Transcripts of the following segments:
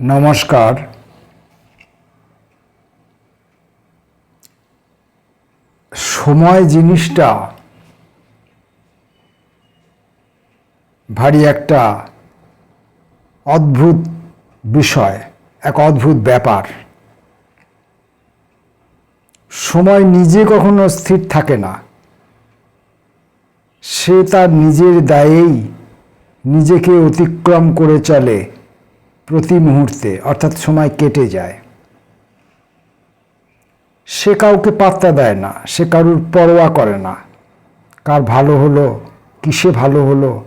নমস্কার। সময় জিনিসটা ভারী একটা অদ্ভুত বিষয়, এক অদ্ভুত ব্যাপার। সময় নিজে কখনো স্থির থাকে না। সে তার নিজের দায়েই নিজেকে অতিক্রম করে চলে। প্রতি মুহূর্তে, অর্থাৎ সময় কেটে যায়। সে কাউকে পাত্তা দেয় না, সে কারুর পরোয়া করে না। কার ভালো হলো, কিসে ভালো হলো,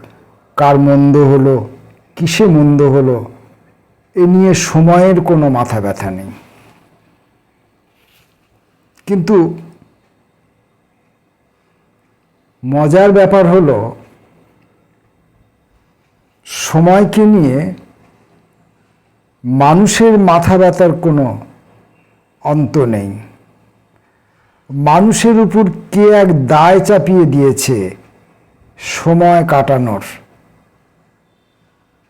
কার মন্দ হলো, কিসে মন্দ হলো, এ নিয়ে সময়ের কোনো মাথা ব্যথা নেই। কিন্তু মজার ব্যাপার হলো, সময়কে নিয়ে মানুষের মাথা ব্যথার কোনো অন্ত নেই। মানুষের উপর কে এক দায় চাপিয়ে দিয়েছে সময় কাটানোর।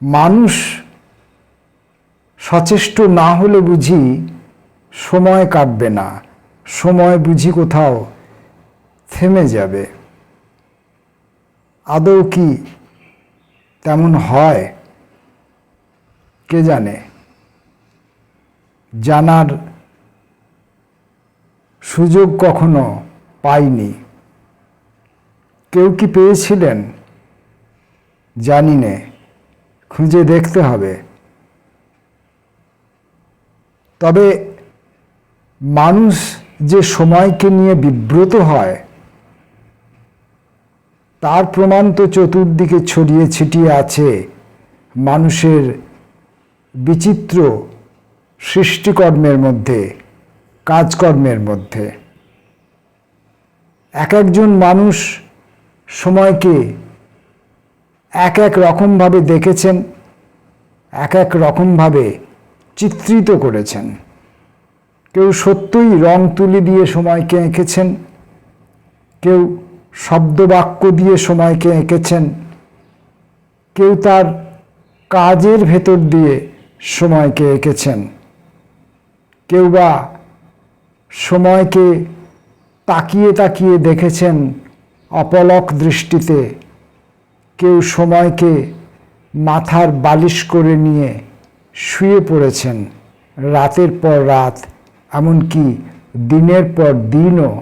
মানুষ সচেষ্ট না হলে বুঝি সময় কাটবে না। সময় বুঝি কোথাও থেমে যাবে। আদৌ কি তেমন হয়? কে জানে? জানার সুযোগ কখনো পাইনি। কেউ কি পেয়েছিলেন? জানি নে, খুঁজে দেখতে হবে। তবে মানুষ যে সময়কে নিয়ে বিব্রত হয়, তার প্রমাণ তো চতুর্দিকে ছড়িয়ে ছিটিয়ে আছে মানুষের বিচিত্র সৃষ্টিকর্মের মধ্যে, কাজকর্মের মধ্যে। এক একজন মানুষ সময়কে এক এক রকমভাবে দেখেছেন, এক এক রকমভাবে চিত্রিত করেছেন। কেউ সত্যই রং তুলি দিয়ে সময়কে এঁকেছেন, কেউ শব্দবাক্য দিয়ে সময়কে এঁকেছেন, কেউ তার কাজের ভেতর দিয়ে সময়কে এঁকেছেন। কেউ বা সময়কে তাকিয়ে তাকিয়ে দেখেছেন অপলক দৃষ্টিতে। কেউ সময়কে মাথার বালিশ করে নিয়ে শুয়ে পড়েছেন। রাতের পর রাত, এমনকি দিনের পর দিনও।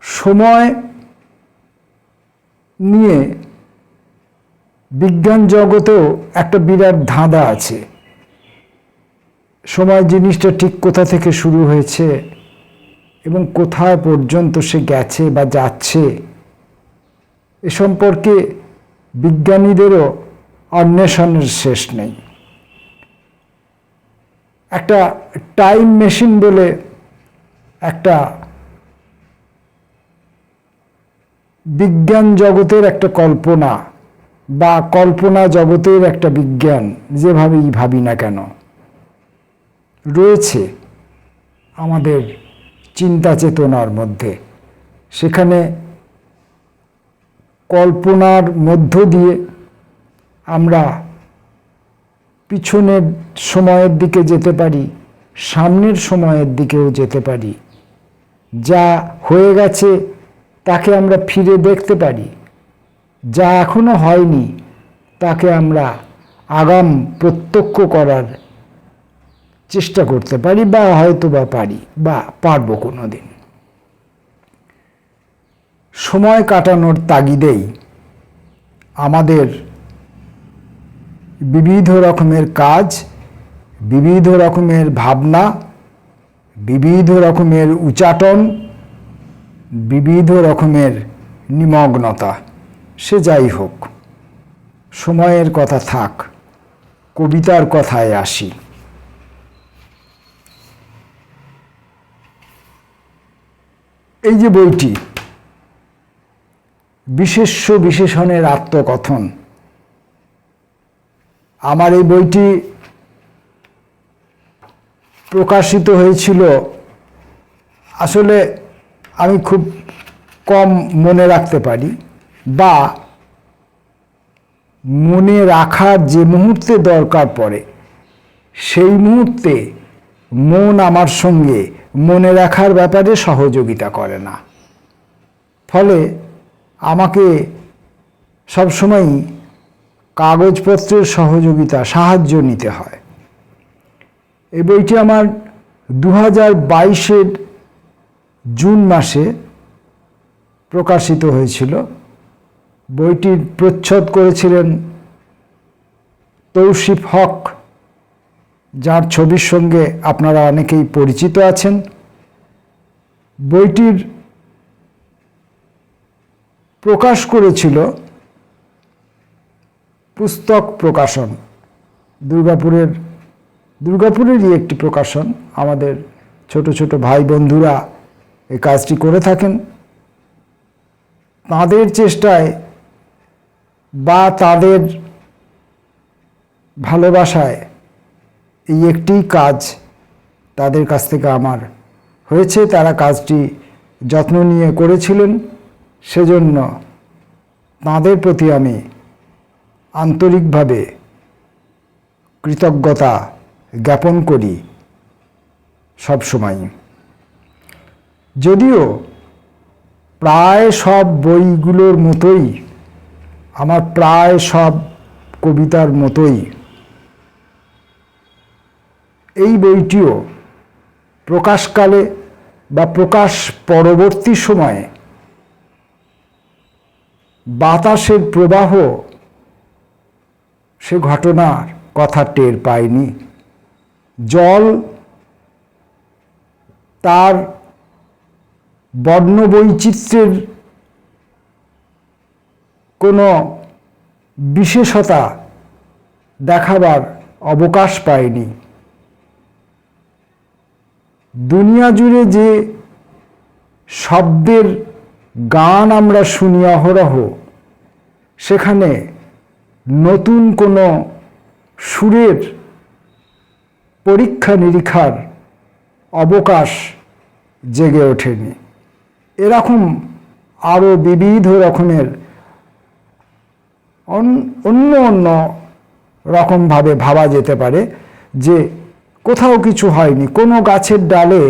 সময় নিয়ে বিজ্ঞান জগতেও একটা বিরাট ধাঁধা আছে। সময় জিনিসটা ঠিক কোথা থেকে শুরু হয়েছে এবং কোথায় পর্যন্ত সে গেছে বা যাচ্ছে, এ সম্পর্কে বিজ্ঞানীদেরও অন্বেষণের শেষ নেই। একটা টাইম মেশিন বলে একটা বিজ্ঞান জগতের একটা কল্পনা বা কল্পনা জগতের একটা বিজ্ঞান, যেভাবেই ভাবি না কেন। রয়েছে আমাদের চিন্তা চেতনার মধ্যে। সেখানে কল্পনার মধ্য দিয়ে আমরা পিছনের সময়ের দিকে যেতে পারি, সামনের সময়ের দিকেও যেতে পারি। যা হয়ে গেছে তাকে আমরা ফিরে দেখতে পারি। যা এখনও হয়নি তাকে আমরা আগাম প্রত্যক্ষ করার চেষ্টা করতে পারি বা হয়তো বা পারি বা পারব কোনো দিন সময় কাটানোর তাগিদেই আমাদের বিবিধ রকমের কাজ, বিবিধ রকমের ভাবনা, বিবিধ রকমের উচাটন, বিবিধ রকমের নিমগ্নতা, সে যাই হোক। সময়ের কথা থাক, কবিতার কথায় আসি। এই যে বইটি, বিশেষ্য বিশেষণের আত্মকথন, আমার এই বইটি প্রকাশিত হয়েছিল, আসলে আমি খুব কম মনে রাখতে পারি বা মনে রাখার যে মুহূর্তে দরকার পড়ে, সেই মুহূর্তে মন আমার সঙ্গে মনে রাখার ব্যাপারে সহযোগিতা করে না। ফলে আমাকে সবসময়ই কাগজপত্রের সহযোগিতা, সাহায্য নিতে হয়। এই বইটি আমার দু হাজার বাইশের জুন মাসে প্রকাশিত হয়েছিল। বইটির প্রচ্ছদ করেছিলেন তৌসিফ হক যার ছবির সঙ্গে আপনারা অনেকেই পরিচিত আছেন। বইটির প্রকাশ করেছিল পুস্তক প্রকাশন, দুর্গাপুরের, দুর্গাপুরেরই একটি প্রকাশন। আমাদের ছোট ছোট ভাই বন্ধুরা এই কাজটি করে থাকেন। তাদের চেষ্টায় বা তাদের ভালোবাসায় এই একটি কাজ তাদের কাছ থেকে আমার হয়েছে। তারা কাজটি যত্ন নিয়ে করেছিলেন। সেজন্য তাঁদের প্রতি আমি আন্তরিকভাবে কৃতজ্ঞতা জ্ঞাপন করি সবসময় যদিও প্রায় সব বইগুলোর মতোই, আমার প্রায় সব কবিতার মতোই এই বইটিও প্রকাশকালে বা প্রকাশ পরবর্তী সময়ে বাতাসের প্রবাহ সে ঘটনার কথা টের পায়নি। জল তার বর্ণবৈচিত্র্যের কোনো বিশেষতা দেখাবার অবকাশ পায়নি। দুনিয়া জুড়ে যে শব্দের গান আমরা শুনি অহরহ, সেখানে নতুন কোনো সুরের পরীক্ষা নিরীক্ষার অবকাশ জেগে ওঠেনি। এরকম আরও বিবিধ রকমের অন্য অন্য রকমভাবে ভাবা যেতে পারে যে কোথাও কিছু হয়নি, কোনো গাছের ডালে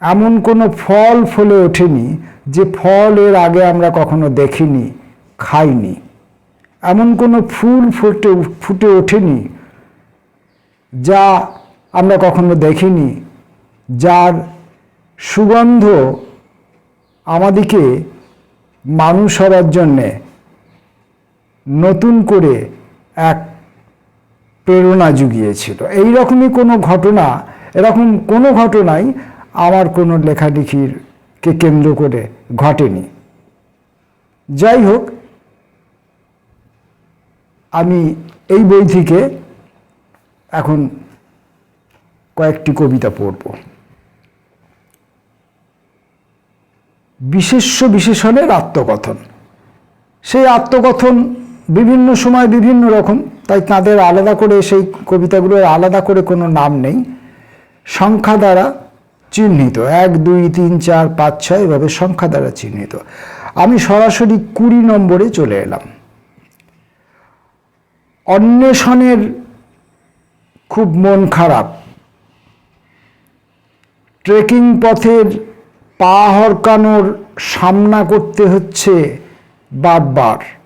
এমন কোনো ফল ফলে ওঠেনি যে ফল এর আগে আমরা কখনো দেখিনি, খাইনি। এমন কোনো ফুল ফুটে ফুটে ওঠেনি যা আমরা কখনো দেখিনি, যার সুগন্ধ আমাদিকে মানুষ হওয়ার জন্যে নতুন করে এক প্রেরণা জুগিয়েছিল। এইরকমই কোনো ঘটনা, এরকম কোনো ঘটনাই আমার কোনো লেখালেখির কে কেন্দ্র করে ঘটেনি। যাই হোক, আমি এই বই থেকে এখন কয়েকটি কবিতা পড়ব। বিশেষ্য বিশেষণের আত্মকথন। সেই আত্মকথন বিভিন্ন সময় বিভিন্ন রকম, তাই তাদের আলাদা করে সেই কবিতাগুলোর আলাদা করে কোনো নাম নেই। সংখ্যা দ্বারা চিহ্নিত, এক, দুই, তিন, চার, পাঁচ, ছয় এভাবে সংখ্যা দ্বারা চিহ্নিত। আমি সরাসরি কুড়ি নম্বরে চলে এলাম। অন্বেষণের খুব মন খারাপ। ট্রেকিং পথের পা হরকানোর সামনা করতে হচ্ছে বারবার।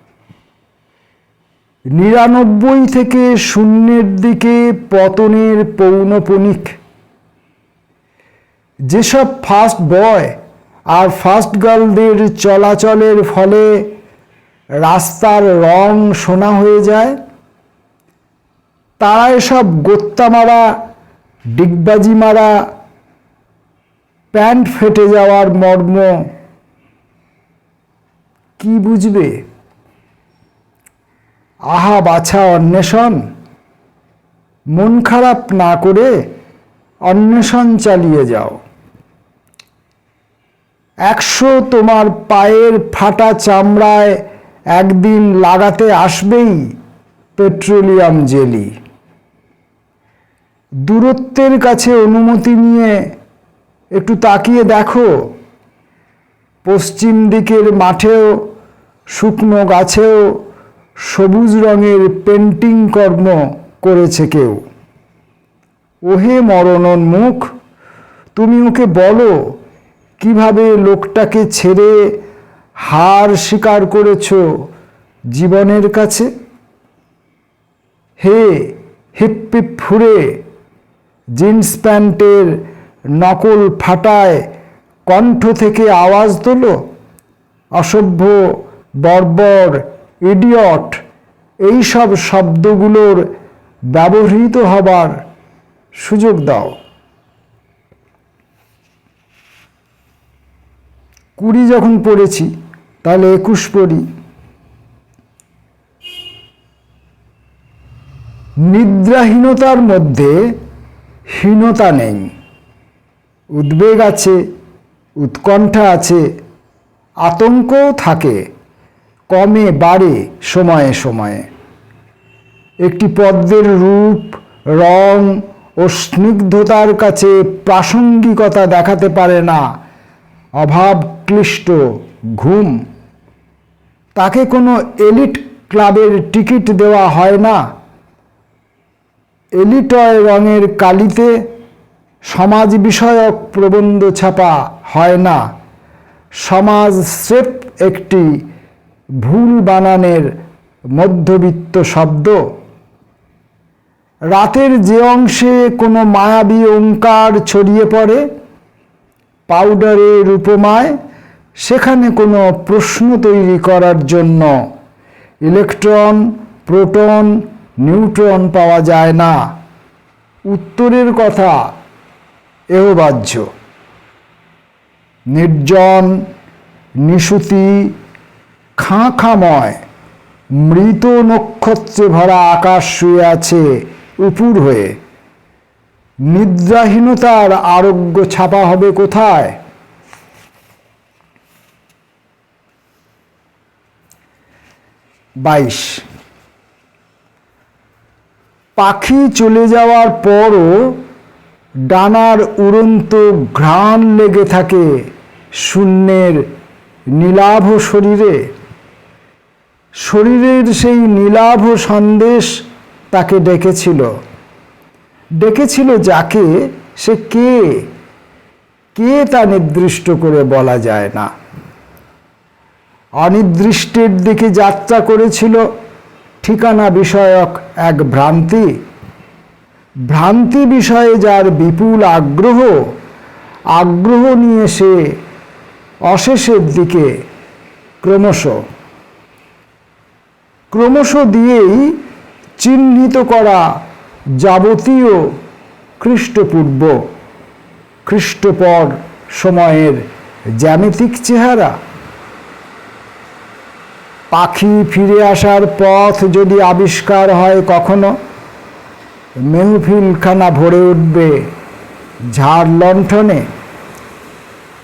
নিরানব্বই থেকে শূন্যের দিকে পতনের পৌনপনিক। যেসব ফার্স্ট বয় আর ফার্স্ট গার্লদের চলাচলের ফলে রাস্তার রং সোনা হয়ে যায়, তারা এসব গোত্তা মারা, ডিগবাজি মারা, প্যান্ট ফেটে যাওয়ার মর্ম কি বুঝবে? আহা, বাছা অন্বেষণ। মন খারাপ না করে অন্বেষণ চালিয়ে যাও। একশো তোমার পায়ের ফাটা চামড়ায় একদিন লাগাতে আসবেই পেট্রোলিয়াম জেলি। দূরত্বের কাছে অনুমতি নিয়ে একটু তাকিয়ে দেখো। পশ্চিম দিকের মাঠেও, শুকনো গাছেও সবুজ রঙের পেন্টিং কর্ম করেছে কেউ। ওহে মরণোন্মুখ, তুমি ওকে বলো, কীভাবে লোকটাকে ছেড়ে হার স্বীকার করেছ জীবনের কাছে? হে হিপ্পিপ ফুরে জিন্স প্যান্টের নকল ফাটায় কণ্ঠ থেকে আওয়াজ তোলো। অসভ্য বর্বর ইডিয়ট এই সব শব্দগুলোর ব্যবহৃত হবার সুযোগ দাও। কুড়ি যখন পড়েছি, তাহলে একুশ পড়ি। নিদ্রাহীনতার মধ্যে হীনতা নেই। উদ্বেগ আছে, উৎকণ্ঠা আছে, আতঙ্কও থাকে। কমে বাড়ে সময়ে সময়ে। একটি পদ্মের রূপ, রং ও স্নিগ্ধতার কাছে প্রাসঙ্গিকতা দেখাতে পারে না। অভাব ক্লিষ্ট ঘুম। তাকে কোনো এলিট ক্লাবের টিকিট দেওয়া হয় না। এলিটয় রঙের কালিতে সমাজ বিষয়ক প্রবন্ধ ছাপা হয় না। সমাজ স্রেফ একটি ভুল বানানের মধ্যবিত্ত শব্দ। রাতের যে অংশে কোনো মায়াবী ওঙ্কার ছড়িয়ে পড়ে, পাউডারের উপমায় সেখানে কোনো প্রশ্ন তৈরি করার জন্য ইলেকট্রন, প্রোটন, নিউট্রন পাওয়া যায় না। উত্তরের কথা এও বাহ্য নির্জন, নিশুতি খাঁ খাময় মৃত নক্ষত্রে ভরা আকাশ শুয়ে আছে উপুর হয়ে। নিদ্রাহীনতার আরোগ্য ছাপা হবে কোথায়? বাইশ। পাখি চলে যাওয়ার পরও ডানার উড়ন্ত ঘ্রাণ লেগে থাকে শূন্যের নীলাভ শরীরে। শরীরের সেই নীলাভ সন্দেশ তাকে ডেকেছিল। ডেকেছিল যাকে, সে কে? কে তা নির্দিষ্ট করে বলা যায় না। অনির্দিষ্টের দিকে যাত্রা করেছিল ঠিকানা বিষয়ক এক ভ্রান্তি। ভ্রান্তি বিষয়ে যার বিপুল আগ্রহ আগ্রহ নিয়ে সে অশেষের দিকে ক্রমশ ক্রমশ দিয়েই চিহ্নিত করা যাবতীয় খ্রিস্টপূর্ব, খ্রিস্টপর সময়ের জ্যামিতিক চেহারা। পাখি ফিরে আসার পথ যদি আবিষ্কার হয় কখনো, মেহফিলখানা ভরে উঠবে ঝাড় লণ্ঠনে।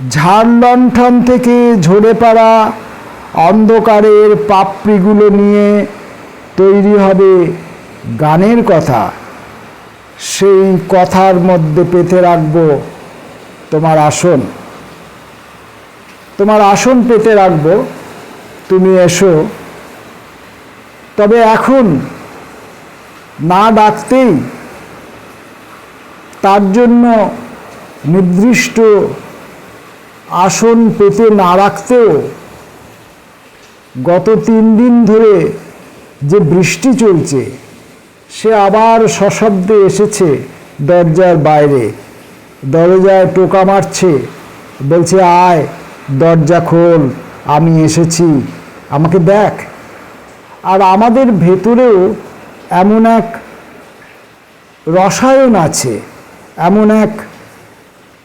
ঝাড় লণ্ঠন থেকে ঝরে পড়া অন্ধকারের পাপড়িগুলো নিয়ে তৈরি হবে গানের কথা। সেই কথার মধ্যে পেতে রাখব তোমার আসন। তোমার আসন পেতে রাখব। তুমি এসো। তবে এখন না ডাকতেই তার জন্য নির্দিষ্ট আসন পেতে না রাখতেও গত তিন দিন ধরে যে বৃষ্টি চলছে, সে আবার সশব্দে এসেছে দরজার বাইরে। দরজায় টোকা মারছে, বলছে, আয়, দরজা খোল, আমি এসেছি, আমাকে দেখ। আর আমাদের ভেতরেও এমন এক রসায়ন আছে, এমন এক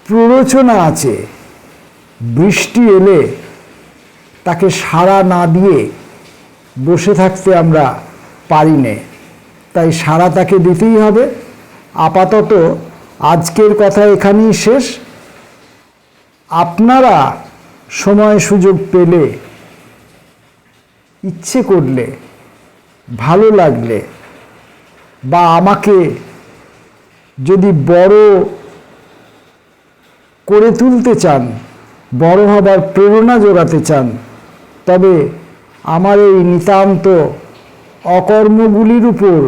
প্ররোচনা আছে, বৃষ্টি এলে তাকে সাড়া না দিয়ে বসে থাকতে আমরা পারি নে। তাই সাড়া তাকে দিতেই হবে। আপাতত আজকের কথা এখানেই শেষ। আপনারা সময় সুযোগ পেলে, ইচ্ছে করলে, ভালো লাগলে বা আমাকে যদি বড় করে তুলতে চান, বড় হবার প্রেরণা জোগাতে চান তবে আমার এই নিতান্ত অকর্মগুলির উপর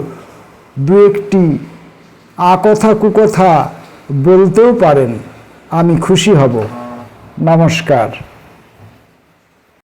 দু একটি আকথা কুকথা বলতেও পারেন। আমি খুশি হব। নমস্কার।